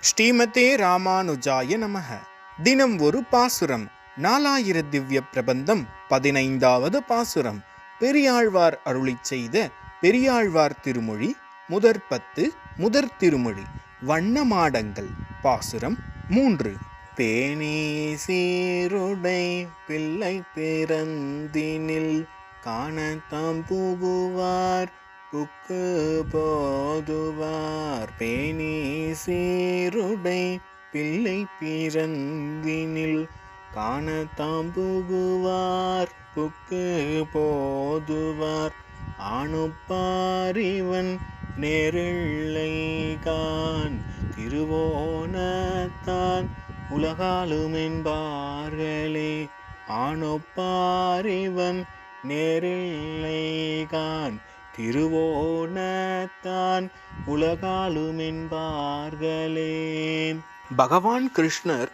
ஸ்ரீமதே ராமானுஜாய நமக. தினம் ஒரு பாசுரம். நாலாயிர திவ்ய பிரபந்தம் பதினைந்தாவது பாசுரம். பெரியாழ்வார் அருளி செய்த பெரியாழ்வார் திருமொழி முதற் பத்து முதற் திருமொழி. வண்ணமாடங்கள் பாசுரம் மூன்று. பேணி சீருடை பிள்ளை பிறந்தினில் காணத்தாம் புகுவார். புக்கு போதுவார். பேணி சீருடை பிள்ளை பிறந்தினில் காணத்தாம் புகுவார் புக்கு போதுவார். ஆணுப்பாரிவன் நெருள்ளைகான் திருவோணத்தான் உலகாலும் என்பார்களே ஆணொப்பாரிவன் நேரில்லைகான் திருவோணத்தான் உலகாலும் என்பார்களே பகவான் கிருஷ்ணர்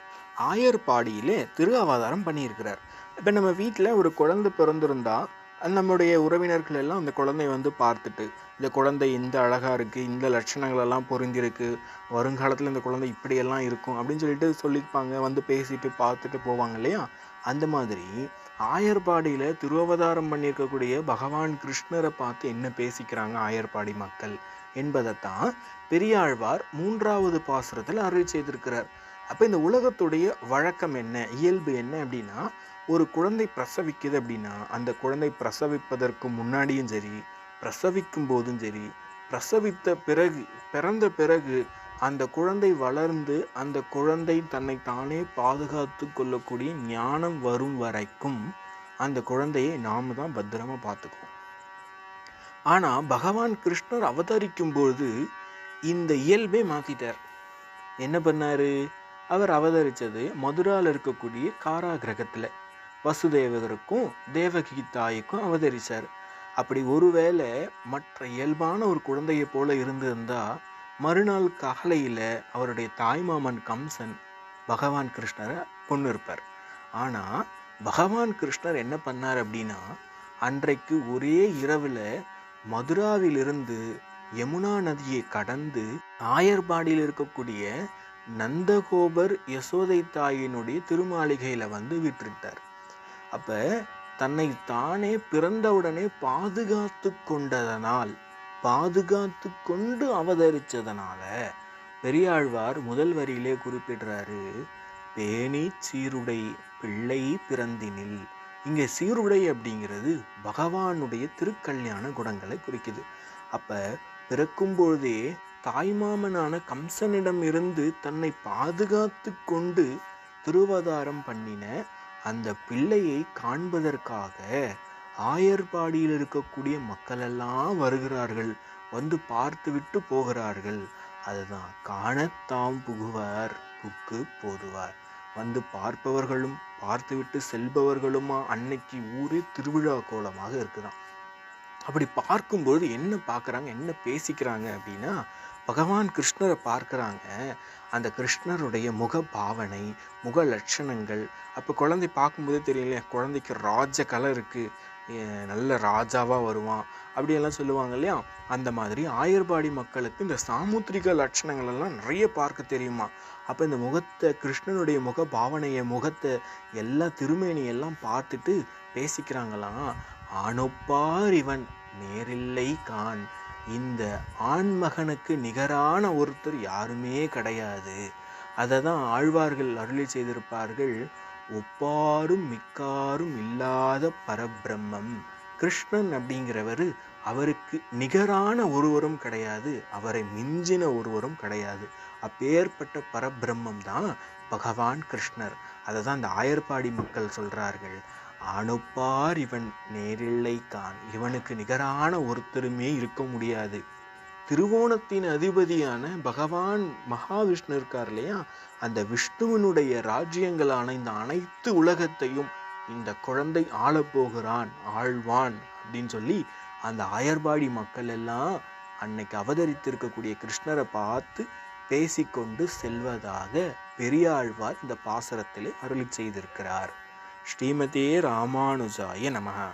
ஆயர்பாடியிலே திரு அவதாரம் பண்ணியிருக்கிறார். இப்போ நம்ம வீட்டில் ஒரு குழந்தை பிறந்திருந்தா நம்முடைய உறவினர்கள் எல்லாம் அந்த குழந்தைய வந்து பார்த்துட்டு இந்த குழந்தை இந்த அழகாக இருக்குது இந்த லட்சணங்கள் எல்லாம் பொருந்திருக்கு வருங்காலத்தில் இந்த குழந்தை இப்படியெல்லாம் இருக்கும் அப்படின்னு சொல்லிட்டு சொல்லிப்பாங்க வந்து பேசிட்டு பார்த்துட்டு போவாங்க இல்லையா? அந்த மாதிரி ஆயர்பாடியில் திருவவதாரம் பண்ணியிருக்கக்கூடிய பகவான் கிருஷ்ணரை பார்த்து என்ன பேசிக்கிறாங்க ஆயர்பாடி மக்கள் என்பதைத்தான் பெரியாழ்வார் மூன்றாவது பாசுரத்தில் அருள் செய்திருக்கிறார். அப்போ இந்த உலகத்துடைய வழக்கம் என்ன இயல்பு என்ன அப்படின்னா ஒரு குழந்தை பிரசவிக்குது அப்படின்னா அந்த குழந்தை பிரசவிப்பதற்கு முன்னாடியும் சரி பிரசவிக்கும் போதும் சரி பிரசவித்த பிறகு பிறந்த பிறகு அந்த குழந்தை வளர்ந்து அந்த குழந்தை தன்னை தானே பாதுகாத்து கொள்ளக்கூடிய ஞானம் வரும் வரைக்கும் அந்த குழந்தையை நாம தான் பத்திரமா பார்த்துக்குவோம். ஆனால் பகவான் கிருஷ்ணர் அவதரிக்கும் பொழுது இந்த இயல்பே மாற்றிட்டார் என்ன பண்ணார்? அவர் அவதரித்தது மதுராவில் இருக்கக்கூடிய காராகிரகத்துல. வசுதேவகருக்கும் தேவகி தாய்க்கும் அவதரித்தார் அப்படி ஒருவேளை மற்ற இயல்பான ஒரு குழந்தையை போல இருந்திருந்தால் மறுநாள் ககலையில் அவருடைய தாய்மாமன் கம்சன் பகவான் கிருஷ்ணரை கொண்டு இருப்பார் பகவான் கிருஷ்ணர் என்ன பண்ணார் அப்படின்னா அன்றைக்கு ஒரே இரவில் மதுராவிலிருந்து யமுனா நதியை கடந்து ஆயர்பாடியில் இருக்கக்கூடிய நந்தகோபர் யசோதை தாயினுடைய திருமாளிகையில் வந்து விட்டுட்டார் அப்போ தன்னை தானே பிறந்தவுடனே பாதுகாத்து கொண்டதனால் பாதுகாத்து கொண்டு அவதரிச்சதனால பெரியாழ்வார் முதல் வரியிலே குறிப்பிடுறாரு பேணி சீருடை பிள்ளை பிறந்தினில். இங்கே சீருடை அப்படிங்கிறது பகவானுடைய திருக்கல்யாண குணங்களை குறிக்குது. அப்போ பிறக்கும் பொழுதே தாய்மாமனான கம்சனிடம் இருந்து தன்னை பாதுகாத்து கொண்டு திருவதாரம் பண்ணின அந்த பிள்ளையை காண்பதற்காக ஆயர்பாடியில் இருக்கக்கூடிய மக்கள் எல்லாம் வருகிறார்கள் வந்து பார்த்துவிட்டு போகிறார்கள். அதுதான் காணத்தாம் புகுவார் புக்கு போதுவார். வந்து பார்ப்பவர்களும் பார்த்துவிட்டு செல்பவர்களுமா? அன்னைக்கு ஊரே திருவிழா கோலமாக இருக்குதாம். அப்படி பார்க்கும்பொழுது என்ன பார்க்குறாங்க என்ன பேசிக்கிறாங்க அப்படின்னா பகவான் கிருஷ்ணரை பார்க்குறாங்க. அந்த கிருஷ்ணருடைய முக பாவனை முக லட்சணங்கள் அப்போ குழந்தை பார்க்கும்போதே தெரியல குழந்தைக்கு ராஜ கலை இருக்குது நல்ல ராஜாவாக வருவான் அப்படியெல்லாம் சொல்லுவாங்க இல்லையா? அந்த மாதிரி ஆயர்பாடி மக்களுக்கு இந்த சாமுத்திரிக லட்சணங்கள் எல்லாம் நிறைய பார்க்க தெரியுமா? அப்போ இந்த முகத்தை கிருஷ்ணனுடைய முக பாவனையை முகத்தை எல்லா திருமேனியெல்லாம் பார்த்துட்டு பேசிக்கிறாங்களாம். அனுப்பார் இவன் நேரில்லை கான் இந்த ஆண்மகனுக்கு நிகரான ஒருத்தர் யாருமே கிடையாது. அதை தான் ஆழ்வார்கள் அருளி செய்திருப்பார்கள். ஒப்பாரும் மிக்காரும் இல்லாத பரபிரம்மம். கிருஷ்ணன் அப்படிங்கிறவர் அவருக்கு நிகரான ஒருவரும் கிடையாது அவரை மிஞ்சின ஒருவரும் கிடையாது. அப்பேற்பட்ட பரபிரம்மம் தான் பகவான் கிருஷ்ணர். அதை தான் இந்த ஆயர்பாடி மக்கள் சொல்கிறார்கள் அனுப்பார் இவன் நேரில்லை கான் இவனுக்கு நிகரான ஒருத்தருமே இருக்க முடியாது. திருவோணத்தின் அதிபதியான பகவான் மகாவிஷ்ணு இருக்கார் இல்லையா? அந்த விஷ்ணுவினுடைய ராஜ்யங்களான இந்த அனைத்து உலகத்தையும் இந்த குழந்தை ஆளப்போகிறான் ஆழ்வான் அப்படின்னு சொல்லி அந்த ஆயர்பாடி மக்கள் எல்லாம் அன்னைக்கு அவதரித்திருக்கக்கூடிய கிருஷ்ணரை பார்த்து பேசிக்கொண்டு செல்வதாக பெரியாழ்வார் இந்த பாசரத்திலே அருளி செய்திருக்கிறார். ஸ்ரீமதே ராமானுஜாய நமகா